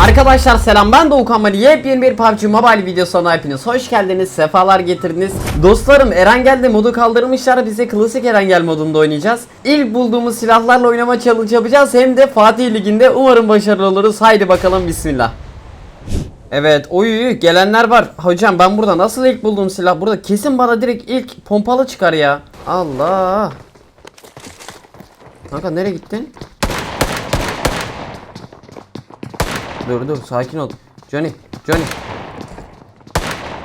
Arkadaşlar selam ben Doğukan Mali yepyeni bir PUBG Mobile videosuna hepiniz hoş geldiniz sefalar getirdiniz. Dostlarım Erengel modu kaldırmışlar. Bize klasik Erengel modunda oynayacağız. İlk bulduğumuz silahlarla oynama challenge yapacağız. Hem de Fatih Ligi'nde umarım başarılı oluruz. Haydi bakalım bismillah. Evet oy gelenler var. Hocam ben burada nasıl ilk bulduğum silah? Burada kesin bana direkt ilk pompalı çıkar ya. Allah! Kanka nereye gittin? Dur dur sakin ol. Johnny, Johnny.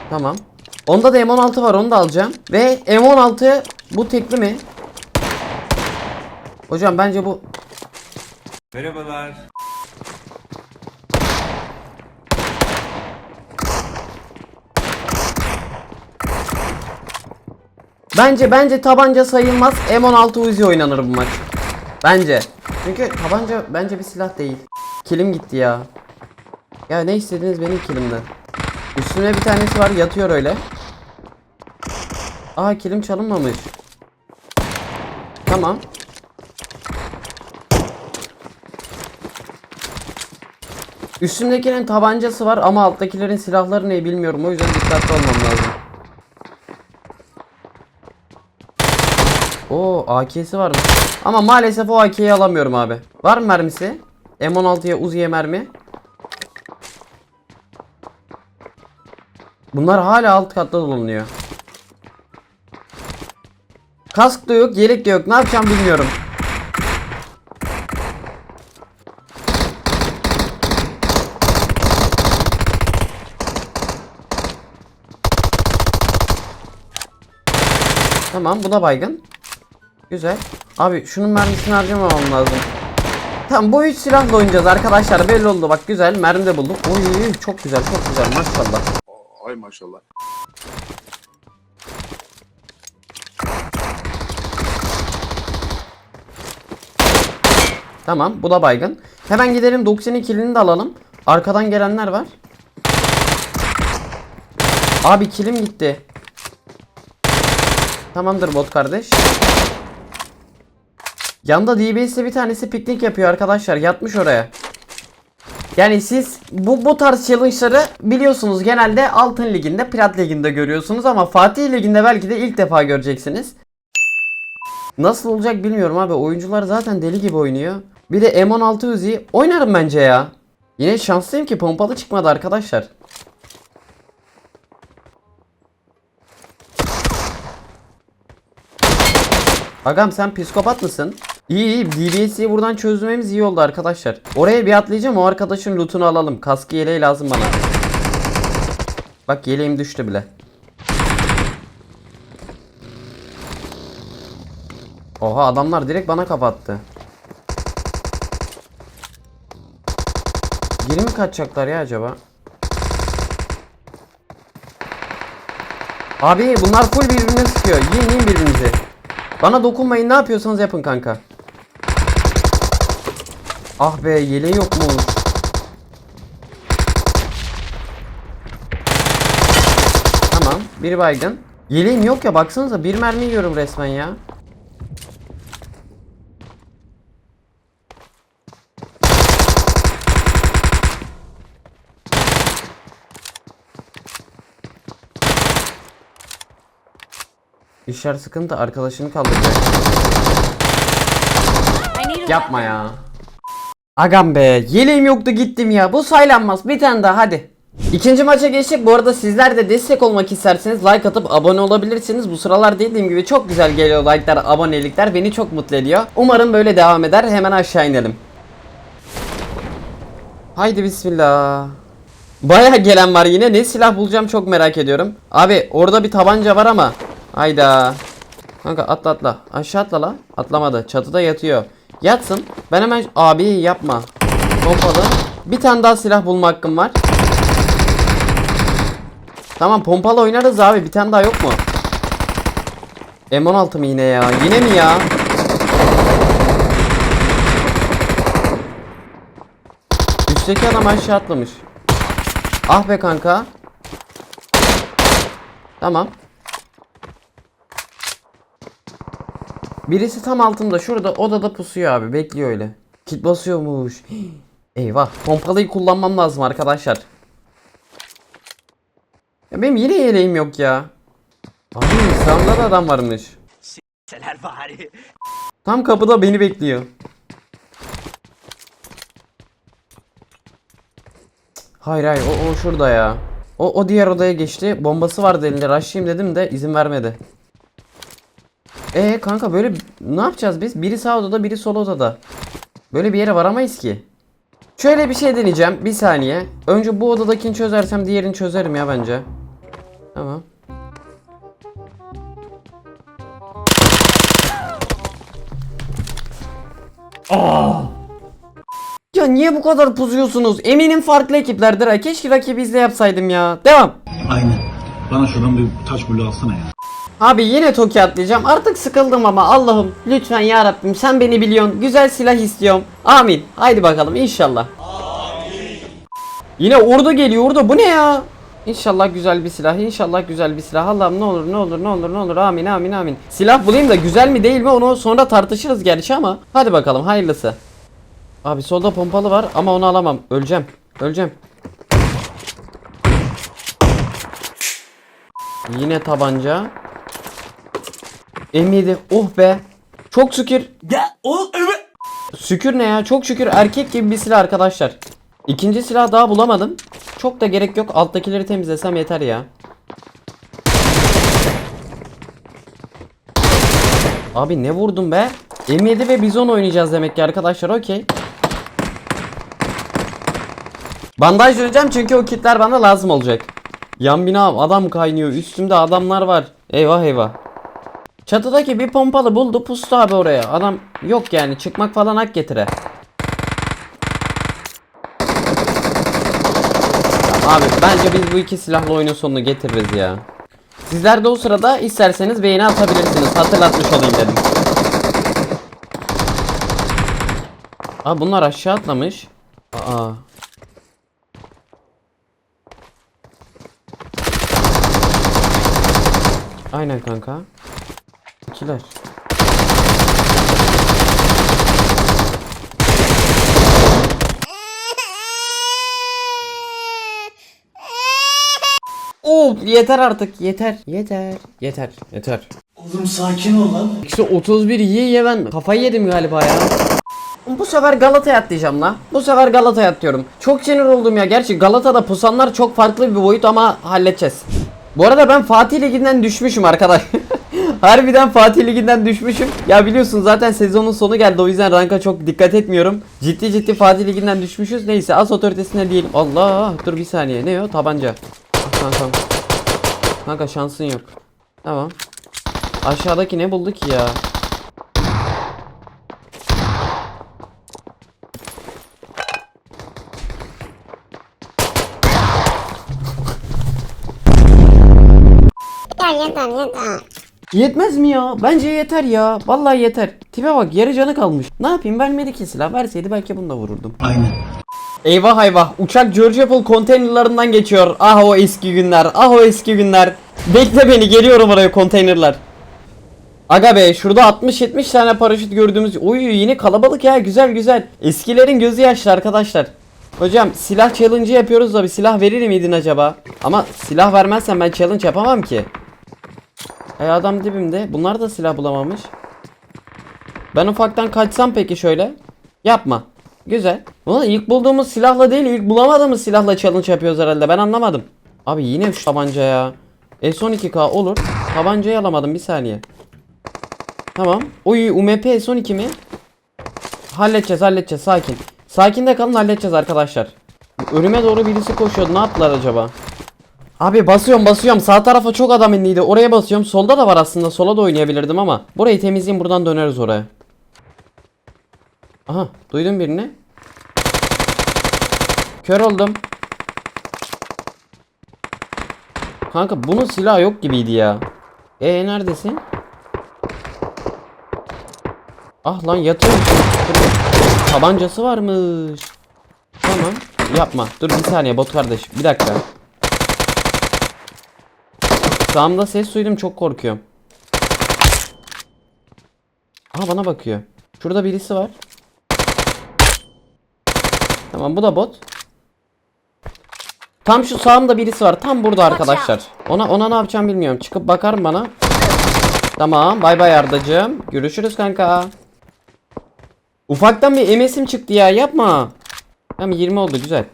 Tamam. Onda da M16 var onu da alacağım. Ve M16 bu tekli mi? Hocam bence bu Merhabalar. Bence bence tabanca sayılmaz. M16 Uzi oynanır bu maç. Bence. Çünkü tabanca bence bir silah değil. Kilim gitti ya. Ya ne istediniz benim kilimden. Üstüne bir tanesi var yatıyor öyle. Aa kilim çalınmamış. Tamam. Üstümdekinin tabancası var ama alttakilerin silahları ne bilmiyorum. O yüzden dikkatli olmam lazım. Oo AK'si varmış. Ama maalesef o AK'yi alamıyorum abi. Var mı mermisi? M16'ya Uzi'ye mermi. Bunlar hala alt katta dolanıyor. Kask da yok, yelek de yok. Ne yapacağım bilmiyorum. Tamam bu da baygın. Güzel. Abi şunun mermisini harcamamam lazım. Tamam bu üç silahla oynayacağız arkadaşlar belli oldu bak güzel mermi de bulduk. Oy çok güzel çok güzel maşallah. Ay maşallah. Tamam bu da baygın. Hemen gidelim 92 kilini de alalım. Arkadan gelenler var. Abi kilim gitti. Tamamdır bot kardeş. Yanda DBS'de bir tanesi piknik yapıyor arkadaşlar. Yatmış oraya. Yani siz bu bu tarz challenge'ları biliyorsunuz genelde Altın Ligi'nde, Plat Ligi'nde görüyorsunuz ama Fatih Ligi'nde belki de ilk defa göreceksiniz. Nasıl olacak bilmiyorum abi. Oyuncular zaten deli gibi oynuyor. Bir de M16 Uzi oynarım bence ya. Yine şanslıyım ki pompalı çıkmadı arkadaşlar. Agam sen psikopat mısın? İyi iyi DBS'yi buradan çözmemiz iyi oldu arkadaşlar. Oraya bir atlayacağım o arkadaşın lootunu alalım. Kaskı yeleği lazım bana. Bak yeleğim düştü bile. Oha adamlar direkt bana kapattı. Geri mi kaçacaklar ya acaba? Abi bunlar full birbirine sıkıyor. Yiyin yiyin birbirinizi. Bana dokunmayın ne yapıyorsanız yapın kanka. Ah be yeleği yok mu? Tamam bir baygın. Yeleğim yok ya baksanıza bir mermi yiyorum resmen ya. İşler sıkıntı arkadaşını kaldıracak. Yapma ya. Agam be yeleğim yoktu gittim ya bu saylanmaz bir tane daha hadi. İkinci maça geçtik bu arada sizler de destek olmak isterseniz like atıp abone olabilirsiniz. Bu sıralar dediğim gibi çok güzel geliyor like'lar abonelikler beni çok mutlu ediyor. Umarım böyle devam eder hemen aşağı inelim. Haydi bismillah. Baya gelen var yine ne silah bulacağım çok merak ediyorum. Abi orada bir tabanca var ama. Hayda. Kanka atla atla. Aşağı atla la. Atlamadı. Çatıda yatıyor. Yatsın. Ben hemen abi yapma. Pompalı. Bir tane daha silah bulma hakkım var. Tamam pompalı oynarız abi. Bir tane daha yok mu? M16 mı yine ya? Yine mi ya? Üstteki adam aşağı atlamış. Ah be kanka. Tamam. Birisi tam altında şurada odada pusuyor abi bekliyor öyle. Kit basıyormuş. Eyvah. Pompalıyı kullanmam lazım arkadaşlar. Ya benim yine yeleğim yok ya. Abi sağımda da adam varmış. Tam kapıda beni bekliyor. Hayır hayır o, o şurada ya. O, o diğer odaya geçti. Bombası vardı elinde. Rushlayayım dedim de izin vermedi. E kanka böyle ne yapacağız biz? Biri sağ odada biri sol odada. Böyle bir yere varamayız ki. Şöyle bir şey deneyeceğim. Bir saniye. Önce bu odadakini çözersem diğerini çözerim ya bence. Tamam. Ya niye bu kadar puzuyorsunuz? Eminim farklı ekiplerdir ha. Keşke rakibi izle yapsaydım ya. Devam. Aynen. Bana şuradan bir taş bulu alsana ya. Abi yine Toki atlayacağım. Artık sıkıldım ama Allah'ım lütfen ya Rabbim sen beni biliyorsun. Güzel silah istiyorum. Amin. Haydi bakalım inşallah. Yine ordu geliyor ordu. Bu ne ya? İnşallah güzel bir silah. İnşallah güzel bir silah. Allah'ım ne olur ne olur ne olur ne olur. Amin amin amin. Silah bulayım da güzel mi değil mi onu sonra tartışırız gerçi ama. Hadi bakalım hayırlısı. Abi solda pompalı var ama onu alamam. Öleceğim. Öleceğim. Yine tabanca. M7. Oh be. Çok şükür. Ya o evet. Şükür ne ya? Çok şükür erkek gibi bir silah arkadaşlar. İkinci silah daha bulamadım. Çok da gerek yok. Alttakileri temizlesem yeter ya. Abi ne vurdum be? M7 ve Bizon oynayacağız demek ki arkadaşlar. Okey. Bandaj vereceğim çünkü o kitler bana lazım olacak. Yan binam adam kaynıyor. Üstümde adamlar var. Eyvah eyvah. Çatıdaki bir pompalı buldu pustu abi oraya. Adam yok yani çıkmak falan hak getire. Abi bence biz bu iki silahlı oyunun sonunu getiririz ya. Sizler de o sırada isterseniz beğeni atabilirsiniz. Hatırlatmış olayım dedim. Aa bunlar aşağı atlamış. Aa. Aynen kanka. İkiler. Oo yeter artık yeter yeter yeter yeter. Oğlum sakin ol lan. İşte 31 yiye yiye ben kafayı yedim galiba ya. Bu sefer Galata'ya atlayacağım la. Bu sefer Galata'ya atlıyorum. Çok sinir oldum ya. Gerçi Galata'da pusanlar çok farklı bir boyut ama halledeceğiz. Bu arada ben Fatih Ligi'nden düşmüşüm arkadaş. Harbiden Fatih Ligi'nden düşmüşüm. Ya biliyorsun zaten sezonun sonu geldi o yüzden ranka çok dikkat etmiyorum. Ciddi ciddi Fatih Ligi'nden düşmüşüz. Neyse az otoritesine diyelim. Allah dur bir saniye ne o tabanca. Kankam. Kanka şansın yok. Tamam. Aşağıdaki ne buldu ki ya? Yeter yeter. Yetmez mi ya? Bence yeter ya. Vallahi yeter. Tipe bak yarı canı kalmış. Ne yapayım vermedi ki silah. Verseydi belki bunu da vururdum. Aynen. Eyvah eyvah. Uçak George Apple konteynerlarından geçiyor. Ah o eski günler. Ah o eski günler. Bekle beni geliyorum oraya konteynerlar. Aga be şurada 60-70 tane paraşüt gördüğümüz Oy yine kalabalık ya güzel güzel Eskilerin gözü yaşlı arkadaşlar Hocam silah challenge yapıyoruz da bir silah verir miydin acaba Ama silah vermezsen ben challenge yapamam ki E adam dibimde. Bunlar da silah bulamamış. Ben ufaktan kaçsam peki şöyle? Yapma. Güzel. Ulan ilk bulduğumuz silahla değil ilk bulamadığımız silahla challenge yapıyoruz herhalde. Ben anlamadım. Abi yine şu tabanca ya. S12K olur. Tabancayı alamadım bir saniye. Tamam. Oy UMP S12 mi? Halledeceğiz halledeceğiz. Sakin. Sakin de kalın halledeceğiz arkadaşlar. Önüme doğru birisi koşuyordu. Ne yaptılar acaba? Abi basıyorum basıyorum sağ tarafa çok adam indiydi oraya basıyorum solda da var aslında sola da oynayabilirdim ama Burayı temizleyeyim buradan döneriz oraya Aha duydum birini Kör oldum Kanka bunun silahı yok gibiydi ya E neredesin? Ah lan yatıyor. Tabancası varmış. Tamam. Yapma. Dur bir saniye bot kardeş. Bir dakika. Sağımda ses duydum çok korkuyorum. Aha bana bakıyor. Şurada birisi var. Tamam bu da bot. Tam şu sağımda birisi var. Tam burada arkadaşlar. Ona ona ne yapacağım bilmiyorum. Çıkıp bakar mı bana? Tamam. Bay bay Ardacığım. Görüşürüz kanka. Ufaktan bir MS'im çıktı ya. Yapma. Tamam 20 oldu güzel.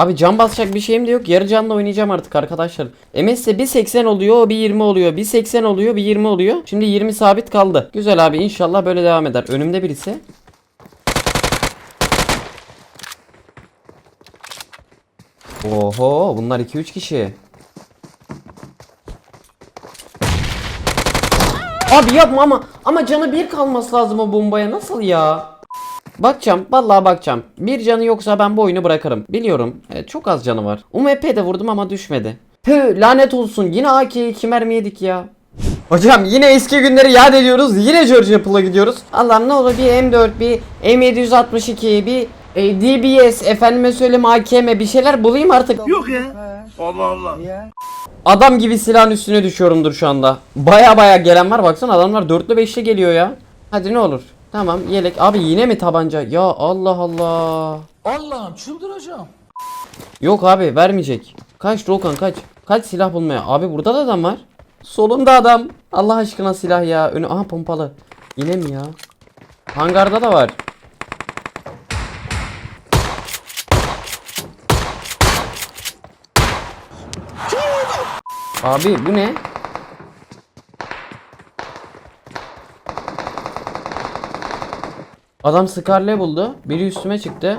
Abi can basacak bir şeyim de yok. Yarı canla oynayacağım artık arkadaşlar. MS'de bir 80 oluyor, bir 20 oluyor. Bir 80 oluyor, bir 20 oluyor. Şimdi 20 sabit kaldı. Güzel abi inşallah böyle devam eder. Önümde birisi. Oho bunlar 2-3 kişi. Abi yapma ama ama canı bir kalması lazım o bombaya nasıl ya? Bakacağım vallahi bakacağım. Bir canı yoksa ben bu oyunu bırakırım. Biliyorum evet, çok az canı var. UMP de vurdum ama düşmedi. Pü lanet olsun yine AK'yi mermi yedik ya. Hocam yine eski günleri yad ediyoruz. Yine George Apple'a gidiyoruz. Allah'ım ne olur bir M4, bir M762, bir e, DBS, efendime söyleyeyim AKM bir şeyler bulayım artık. Yok ya. Allah Allah. Adam gibi silahın üstüne düşüyorumdur şu anda. Baya baya gelen var baksana adamlar dörtlü beşli geliyor ya. Hadi ne olur. Tamam yelek. Abi yine mi tabanca? Ya Allah Allah. Allah'ım çıldıracağım. Yok abi vermeyecek. Kaç Rokan kaç. Kaç silah bulmaya. Abi burada da adam var. Solunda adam. Allah aşkına silah ya. Önü aha pompalı. Yine mi ya? Hangarda da var. Abi bu ne? Adam Scarlet buldu. Biri üstüme çıktı.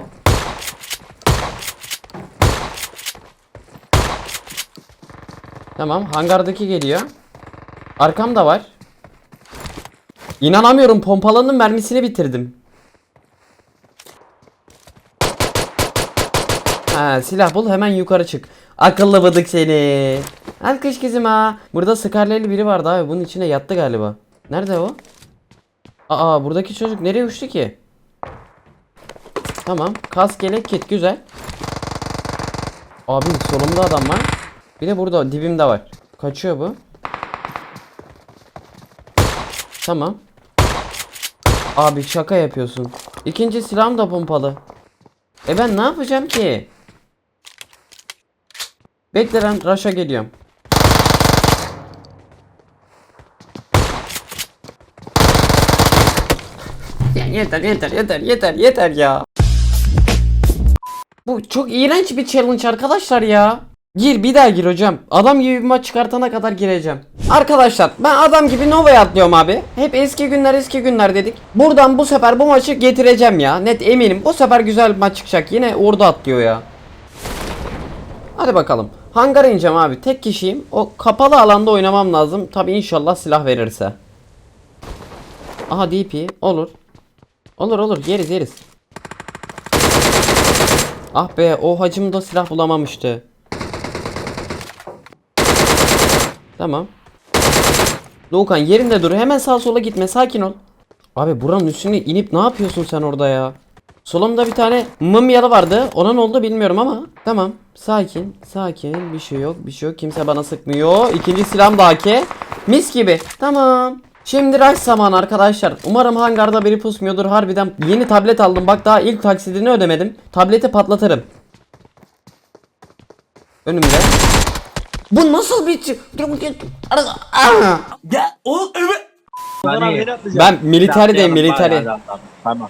Tamam hangardaki geliyor. Arkamda var. İnanamıyorum pompalanın mermisini bitirdim. Ha silah bul hemen yukarı çık. Akıllı bıdık seni. Alkış kızım ha. Burada Scarlet'li biri vardı abi. Bunun içine yattı galiba. Nerede o? Aa buradaki çocuk nereye uçtu ki? Tamam. Kask yelek kit güzel. Abi solumda adam var. Bir de burada dibimde var. Kaçıyor bu. Tamam. Abi şaka yapıyorsun. İkinci silahım da pompalı. E ben ne yapacağım ki? Bekle ben Rush'a geliyorum. Yeter yeter yeter yeter yeter ya. Bu çok iğrenç bir challenge arkadaşlar ya. Gir bir daha gir hocam. Adam gibi bir maç çıkartana kadar gireceğim. Arkadaşlar ben adam gibi Nova'ya atlıyorum abi. Hep eski günler eski günler dedik. Buradan bu sefer bu maçı getireceğim ya. Net eminim. Bu sefer güzel bir maç çıkacak. Yine orada atlıyor ya. Hadi bakalım. Hangara ineceğim abi. Tek kişiyim. O kapalı alanda oynamam lazım. Tabi inşallah silah verirse. Aha DP. Olur. Olur olur. Yeriz yeriz. Ah be o hacım da silah bulamamıştı. Tamam. Doğukan yerinde dur. Hemen sağ sola gitme. Sakin ol. Abi buranın üstüne inip ne yapıyorsun sen orada ya? Solumda bir tane mumyalı vardı. Ona ne oldu bilmiyorum ama. Tamam. Sakin. Sakin. Bir şey yok. Bir şey yok. Kimse bana sıkmıyor. İkinci silahım da AK. Mis gibi. Tamam. Şimdi rush zamanı arkadaşlar. Umarım hangarda biri pusmuyordur. Harbiden yeni tablet aldım. Bak daha ilk taksidini ödemedim. Tableti patlatırım. Önümde. Bu nasıl bir... Ya oğlum evet. Ben militerideyim militeri. Tamam.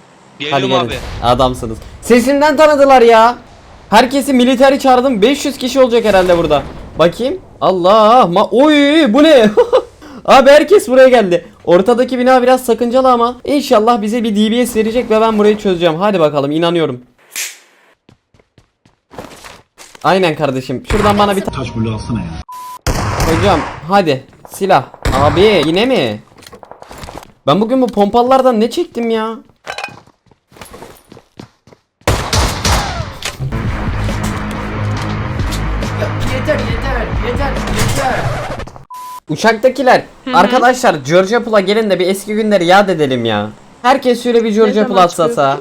Hadi Geliyorum gelin. abi. Adamsınız. Sesimden tanıdılar ya. Herkesi militeri çağırdım. 500 kişi olacak herhalde burada. Bakayım. Allah. Ma Oy bu ne? Abi herkes buraya geldi. Ortadaki bina biraz sakıncalı ama inşallah bize bir DBS verecek ve ben burayı çözeceğim. Hadi bakalım inanıyorum. Aynen kardeşim. Şuradan bana bir ta- Taş bulu alsana ya. Hocam hadi silah. Abi yine mi? Ben bugün bu pompalılardan ne çektim ya? Yeter yeter yeter yeter. Uçaktakiler arkadaşlar George Apple'a gelin de bir eski günleri yad edelim ya. Herkes şöyle bir George Apple atsasa.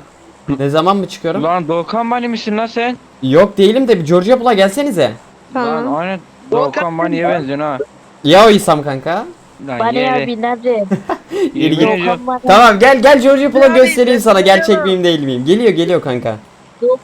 Ne zaman mı çıkıyorum? Lan Doğukan Bani misin lan sen? Yok değilim de bir George Apple'a gelsenize. Lan aynen Doğukan Bani'ye benziyorsun ha. Ya o İsam kanka. Lan yere. abi nerede? Yemin. Bana- Tamam gel gel George Apple'a göstereyim sana gerçek miyim değil miyim. Geliyor geliyor kanka.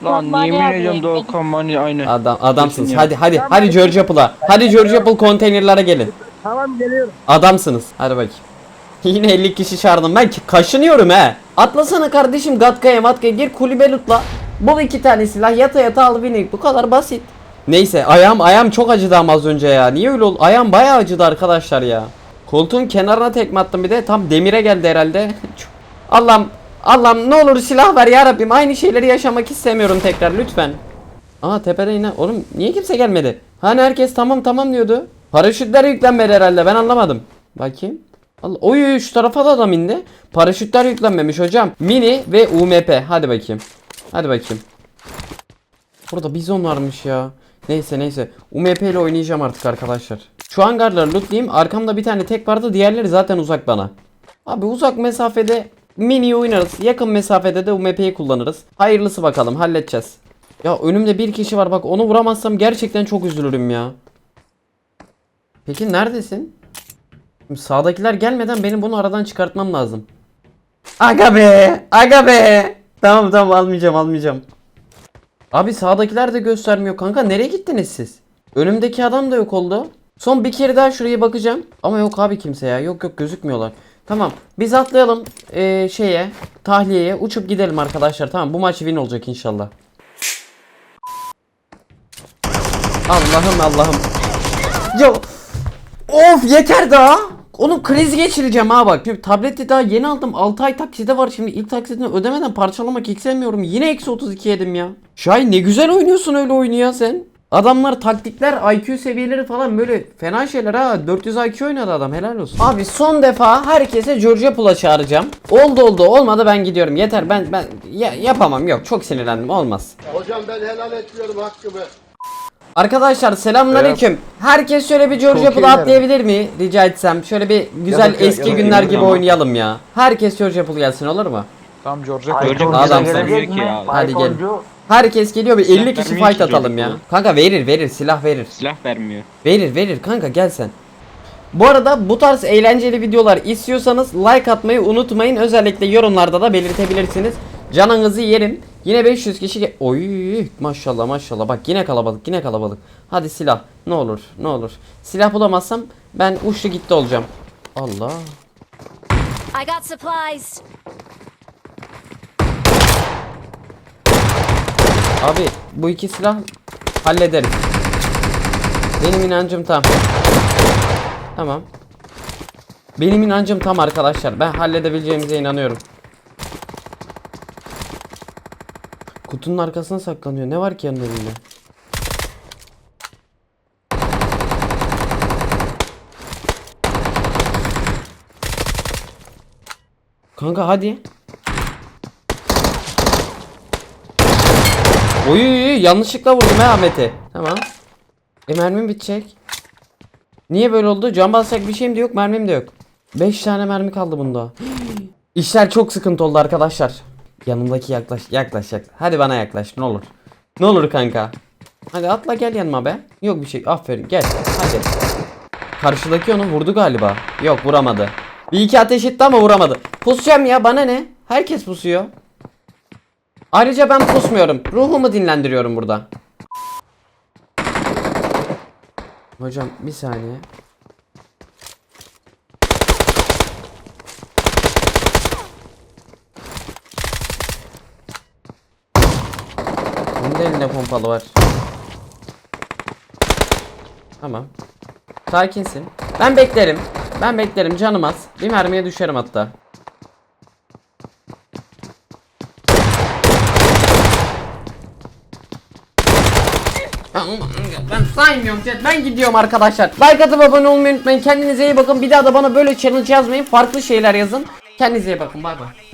Lan yemin ediyorum Doğukan Mani aynı. Adam adamsınız. Hadi hadi hadi George Apple'a. Hadi George Apple konteynerlara gelin. Tamam geliyorum. Adamsınız. Hadi bakayım. Yine 50 kişi çağırdım. Ben kaşınıyorum he. Atlasana kardeşim Gatka'ya matkaya gir kulübe lootla. Bul iki tane silah yata yata al beni. Bu kadar basit. Neyse ayağım ayağım çok acıdı ama az önce ya. Niye öyle oldu? Ayağım bayağı acıdı arkadaşlar ya. Koltuğun kenarına tekme attım bir de tam demire geldi herhalde. Allah'ım Allah'ım ne olur silah ver ya Rabbim. Aynı şeyleri yaşamak istemiyorum tekrar lütfen. Aa tepede yine. Oğlum niye kimse gelmedi? Hani herkes tamam tamam diyordu. Paraşütler yüklenmedi herhalde ben anlamadım. Bakayım. Allah, oy şu tarafa da adam indi. Paraşütler yüklenmemiş hocam. Mini ve UMP. Hadi bakayım. Hadi bakayım. Burada bizon varmış ya. Neyse neyse. UMP ile oynayacağım artık arkadaşlar. Şu hangarları lootlayayım. Arkamda bir tane tek vardı. Diğerleri zaten uzak bana. Abi uzak mesafede mini oynarız. Yakın mesafede de UMP'yi kullanırız. Hayırlısı bakalım halledeceğiz. Ya önümde bir kişi var bak onu vuramazsam gerçekten çok üzülürüm ya. Peki neredesin? Şimdi sağdakiler gelmeden benim bunu aradan çıkartmam lazım. Aga be! Aga be! Tamam tamam almayacağım almayacağım. Abi sağdakiler de göstermiyor kanka. Nereye gittiniz siz? Önümdeki adam da yok oldu. Son bir kere daha şuraya bakacağım. Ama yok abi kimse ya. Yok yok gözükmüyorlar. Tamam. Biz atlayalım eee, şeye, tahliyeye uçup gidelim arkadaşlar. Tamam bu maç win olacak inşallah. Allah'ım Allah'ım. Ya of yeter daha. Oğlum kriz geçireceğim ha bak. Şimdi tableti daha yeni aldım. 6 ay takside var. Şimdi ilk taksitini ödemeden parçalamak istemiyorum. Yine eksi 32 yedim ya. Şahin ne güzel oynuyorsun öyle oyunu ya sen. Adamlar taktikler, IQ seviyeleri falan böyle fena şeyler ha. 400 IQ oynadı adam helal olsun. Abi son defa herkese George Apple'a çağıracağım. Oldu oldu olmadı ben gidiyorum. Yeter ben ben ya, yapamam yok çok sinirlendim olmaz. Hocam ben helal etmiyorum hakkımı. Arkadaşlar selamünaleyküm. Herkes şöyle bir George Çok Apple'a iyiler. atlayabilir mi? Rica etsem. Şöyle bir güzel bakıyor, eski ya da günler gibi ama. oynayalım ya. Herkes George Apple gelsin olur mu? Tam George George Adam Adam ki ya. Hadi gel. Herkes geliyor bir 50 kişi vermiyor fight atalım ya. Apple. Kanka verir verir silah verir. Silah vermiyor. Verir verir kanka gel sen. Bu arada bu tarz eğlenceli videolar istiyorsanız like atmayı unutmayın. Özellikle yorumlarda da belirtebilirsiniz. Canınızı yerim. Yine 500 kişi Oy maşallah maşallah bak yine kalabalık yine kalabalık. Hadi silah ne olur ne olur. Silah bulamazsam ben uçlu gitti olacağım. Allah. I got supplies. Abi bu iki silah hallederim. Benim inancım tam. Tamam. Benim inancım tam arkadaşlar. Ben halledebileceğimize inanıyorum. Kutunun arkasına saklanıyor. Ne var ki elinde? Kanka hadi. Oy yanlışlıkla vurdum ha Ahmet'i. Tamam. E mermim bitecek. Niye böyle oldu? Can basacak bir şeyim de yok, mermim de yok. 5 tane mermi kaldı bunda. İşler çok sıkıntı oldu arkadaşlar. Yanımdaki yaklaş, yaklaş, yaklaş. Hadi bana yaklaş ne olur. Ne olur kanka. Hadi atla gel yanıma be. Yok bir şey. Aferin gel. Hadi. Karşıdaki onu vurdu galiba. Yok vuramadı. Bir iki ateş etti ama vuramadı. Pusacağım ya bana ne? Herkes pusuyor. Ayrıca ben pusmuyorum. Ruhumu dinlendiriyorum burada. Hocam bir saniye. Da elinde pompalı var. Tamam. Sakinsin. Ben beklerim. Ben beklerim canım az. Bir mermiye düşerim hatta. Ben saymıyorum chat. Ben gidiyorum arkadaşlar. Like atıp abone olmayı unutmayın. Kendinize iyi bakın. Bir daha da bana böyle challenge yazmayın. Farklı şeyler yazın. Kendinize iyi bakın. Bay bay.